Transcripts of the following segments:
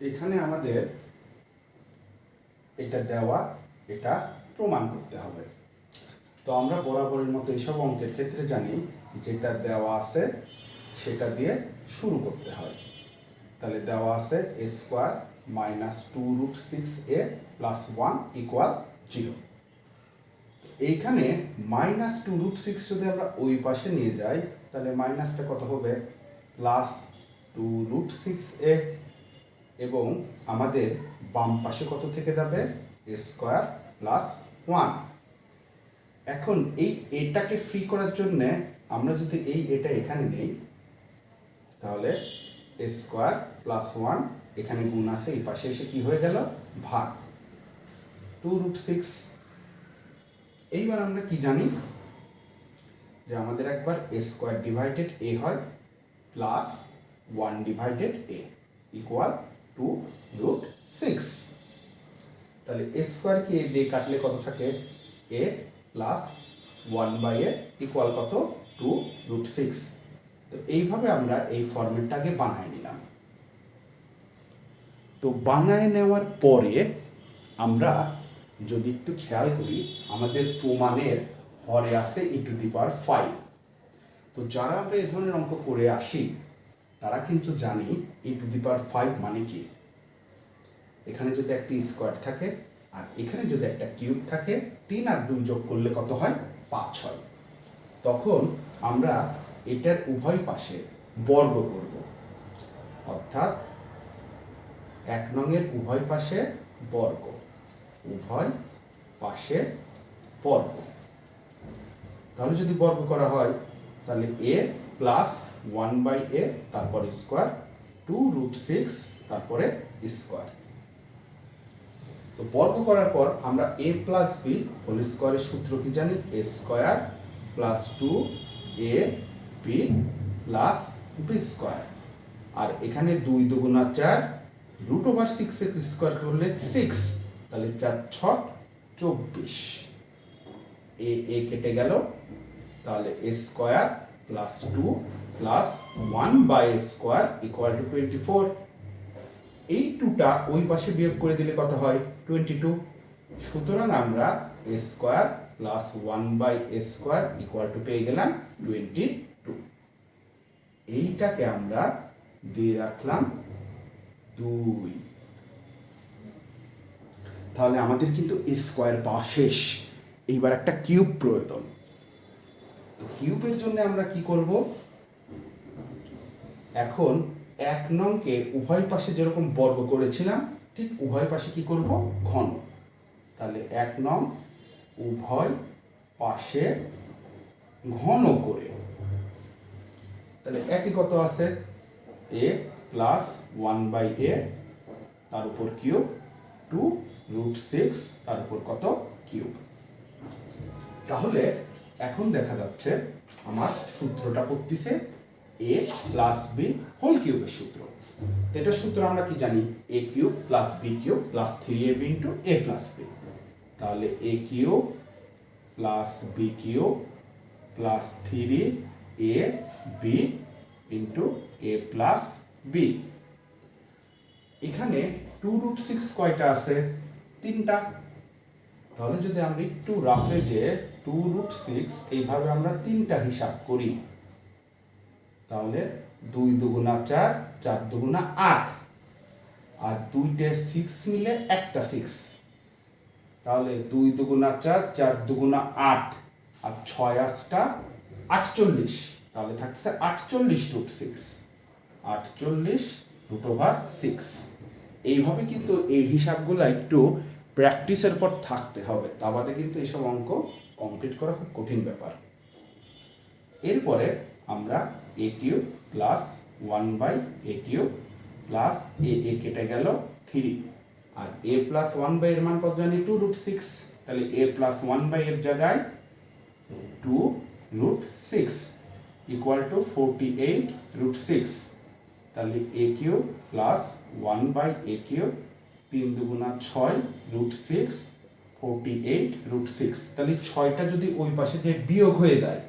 এখানে আমাদের এটা দেওয়া, এটা প্রমাণ করতে হবে। তো আমরা বরাবরের মতো এইসব অঙ্কের ক্ষেত্রে জানি, যেটা দেওয়া আছে, সেটা দিয়ে শুরু করতে হয়। তাহলে দেওয়া আছে a square minus two root six a plus one equal zero এইখানে মাইনাস টু রুট সিক্স যদি আমরা ওই পাশে নিয়ে যাই, তাহলে মাইনাসটা কত হবে? Plus two root six a এবং আমাদের বাম পাশে কত থেকে যাবে? স্কোয়ার প্লাস ওয়ান এখন এই এটাকে ফ্রি করার জন্য আমরা যদি এই এটা এখানে নেই, তাহলে স্কোয়ার প্লাস ওয়ান এখানে গুণ আছে, এই পাশে এসে কি হয়ে গেল? ভাগ। টু রুট সিক্স এইবার আমরা কি জানি? যে আমাদের একবার এ স্কোয়ার ডিভাইডেড এ হয় plus one divided a equal to root six তাহলে এ স্কোয়ারকে এ দিয়ে কাটলে কত থাকে? A plus one by a equal কত? টু রুট সিক্স তো এইভাবে আমরা এই ফর্মেটটাকে বানায় নিলাম। তো বানায় নেওয়ার পরে আমরা যদি একটু খেয়াল করি, আমাদের প্রমাণের হরে আছে ই টু দি পাওয়ার ফাইভ তো যারা আমরা এই ধরনের অঙ্ক করে আসি তারা কিন্তু জানি ই টু দি পাওয়ার ফাইভ মানে কি। এখানে যদি একটি স্কোয়ার থাকে, আর এখানে যদি একটা কিউব থাকে, তিন আর দুই যোগ করলে কত হয়? পাঁচ হয়। তখন আমরা এটার উভয় পাশে বর্গ করব। অর্থাৎ এক নঙের উভয় পাশে বর্গ, উভয় পাশে বর্গ। তাহলে যদি বর্গ করা হয়, তাহলে a plus one by a তারপর স্কোয়ার টু রুট সিক্স তারপরে স্কোয়ার তো বর্গ করার পর আমরা এ প্লাস বি হোল স্কোয়ারের সূত্র কি জানি? A square plus two a b plus b square আর এখানে দুই দুগুণা চার root over six x square করলে সিক্স তাহলে চার ছ চব্বিশ। এ এ কেটে গেল, তাহলে a square plus two plus one by square equal to twenty four এই টুটা ওই পাশে বিয়োগ করে দিলে কত হয়? টোয়েন্টি টু সুতরাং আমরা a square plus one by a square equal to পেয়ে গেলাম টোয়েন্টি টু এইটাকে আমরা দিয়ে রাখলাম দুই। তাহলে আমাদের কিন্তু এ স্কোয়ার পাওয়া শেষ। এইবার একটা কিউব প্রয়োজন। তো কিউবের জন্য আমরা কি করব? এখন এক নংকে উভয় পাশে যেরকম বর্গ করেছিলাম, ঠিক উভয় পাশে কি করব? ঘন। তাহলে এক নং উভয় পাশে ঘন করে। তাহলে একই কত আছে? A plus one by a তার উপর কিউব টু রুট সিক্স তার উপর কত? কিউব। তাহলে এখন দেখা যাচ্ছে আমার সূত্রটা পড়তেছে এ প্লাস বি হোল কিউবের সূত্র। এটা সূত্র আমরা কি জানি? A cube plus b cube plus three a b into a plus b তাহলে a cube plus b cube plus three a b into a plus b এখানে টু রুট সিক্স কয়টা আছে? তিনটা। তাহলে যদি আমরা একটু রাফে যে টু রুট সিক্স এইভাবে আমরা তিনটা হিসাব করি। তাহলে দুই দুগুণা চার চার দুগুণা আট। আর দুইটা সিক্স মিলে একটা সিক্স তাহলে দুই দুগুণা চার চার দুগুণা আট। আর ছয় আটটা আটচল্লিশ। তাহলে থাকছে আটচল্লিশ রুট সিক্স আটচল্লিশ রুট ওভার সিক্স এইভাবে কিন্তু এই হিসাবগুলো একটু প্র্যাকটিসের পর থাকতে হবে। তা বাদে কিন্তু এইসব অঙ্ক কমপ্লিট করা খুব কঠিন ব্যাপার। এরপরে আমরা a cube plus one by a cube plus a a কেটে গেল থ্রি আর এ প্লাস ওয়ান বাই এর মান কত জানি? টু রুট সিক্স তাহলে এ প্লাস ওয়ান বাই এর জায়গায় two root six equal to forty eight root six তাহলে a cube plus one by a cube তিন দুগুণা ছয় root six forty eight root six তাহলে ছয়টা যদি ওই পাশে যে বিয়োগ হয়ে যায়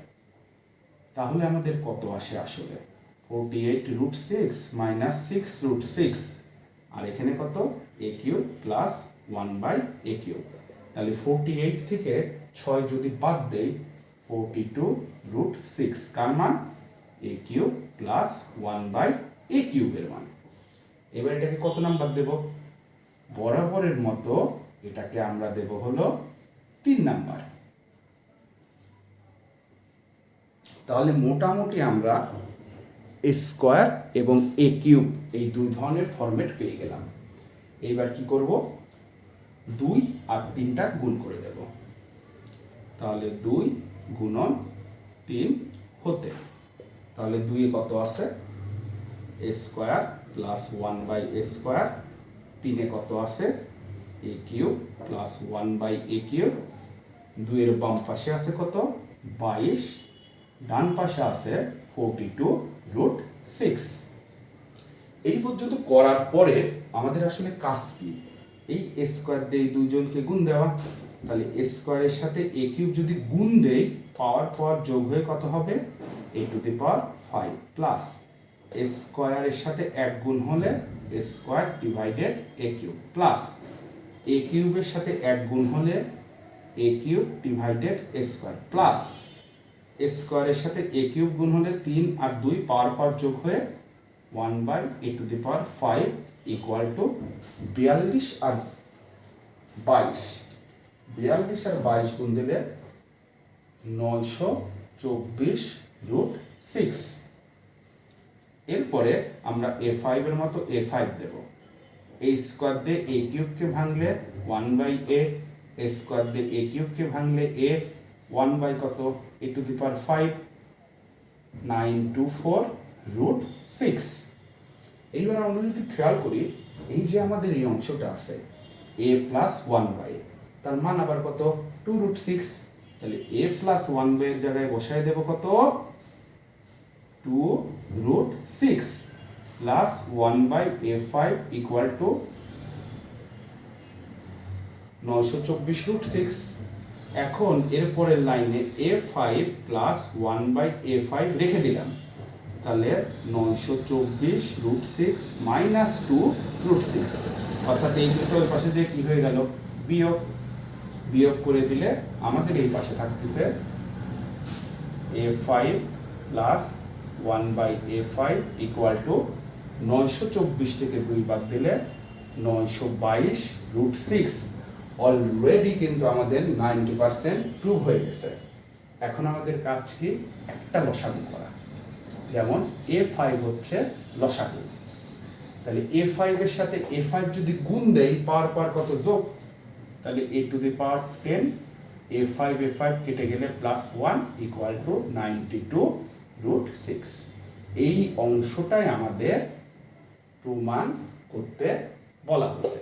তাহলে আমাদের কত আসে আসলে? Forty eight root six minus six root six আর এখানে কত? A cube plus one by a cube তাহলে ফোরটি এইট থেকে ছয় যদি বাদ দেই ফোরটি টু রুট সিক্স কার মান? A cube plus one by a কিউবের মান। এবার এটাকে কত নাম্বার দেব? বরাবরের মতো এটাকে আমরা দেব হলো তিন নাম্বার তাহলে মোটামুটি আমরা এ স্কোয়ার এবং এ কিউব এই দুই ধরনের ফরম্যাট পেয়ে গেলাম। এইবার কি করব? দুই আর তিনটা গুণ করে দেব। তাহলে দুই গুণন তিন হতে। তাহলে দুই কত আছে? A square plus one by a square তিনে কত আছে? A cube plus one by a cube দুইয়ের বাম পাশে আছে কত? বাইশ। ডান পাশে আছে ফোরটি টু রুট সিক্স। এই পর্যন্ত করার পরে আমাদের আসলে কাজ কি? এই স্কোয়ার দিয়ে দুইজনকে গুণ দেওয়া। তাহলে স্কোয়ারের সাথে এ কিউব যদি গুণ দেই, পাওয়ার পাওয়ার যোগ হয়ে কত হবে? A to the power five plus. স্কোয়ারের সাথে এক গুণ হলে square divided a cube plus. A কিউবের সাথে এক গুণ হলে a cube divided square plus. স্কোয়ারের সাথে এ কিউব গুণ হলে তিন আর দুই পাওয়ার পাওয়ার যোগ হয়ে one by a to the power five equal to বিয়াল্লিশ আর বাইশ। বিয়াল্লিশ আর বাইশ গুণ দিলে নয়শো চব্বিশ রুট সিক্স এরপরে আমরা এ ফাইভের মতো এ ফাইভ দেব। এ স্কোয়ার দিয়ে এ কিউবকে ভাঙলে ওয়ান বাই এ স্কোয়ার দিয়ে এ কিউবকে ভাঙলে এ ওয়ান বাই কত? A to the power five nine two four root six এইবার আমরা যদি খেয়াল করি, এই যে আমাদের এই অংশটা আছে এ প্লাস ওয়ান বাই তার মান আবার কত? টু রুট সিক্স তাহলে এ প্লাস ওয়ান বাই এর জায়গায় বসায় দেব কত? Two root six plus one by a five equal to নয়শো চব্বিশ রুট সিক্স এখন এরপরের লাইনে a five plus one by a five রেখে দিলাম। তাহলে নয়শো চব্বিশ root six minus two root six অর্থাৎ এই দুটো ওই পাশে যে কী হয়ে গেল? বিয়োগ। বিয়োগ করে দিলে আমাদের এই পাশে থাকতেছে a five plus one by a five equal to নয়শো চব্বিশ থেকে দুই বাদ দিলে নয়শো বাইশ রুট সিক্স অলরেডি কিন্তু আমাদের নাইনটি পার্সেন্ট প্রুভ হয়ে গেছে। এখন আমাদের কাজ কি? একটা লসাগু করা। যেমন এ ফাইভ হচ্ছে লসাগু। তাহলে এ ফাইভের সাথে এ ফাইভ যদি গুণ দেই, পাওয়ার পাওয়ার কত যোগ? তাহলে a to the power ten a five a five কেটে গেলে plus one equal to ninety two root six এই অংশটাই আমাদের প্রমাণ করতে বলা হয়েছে।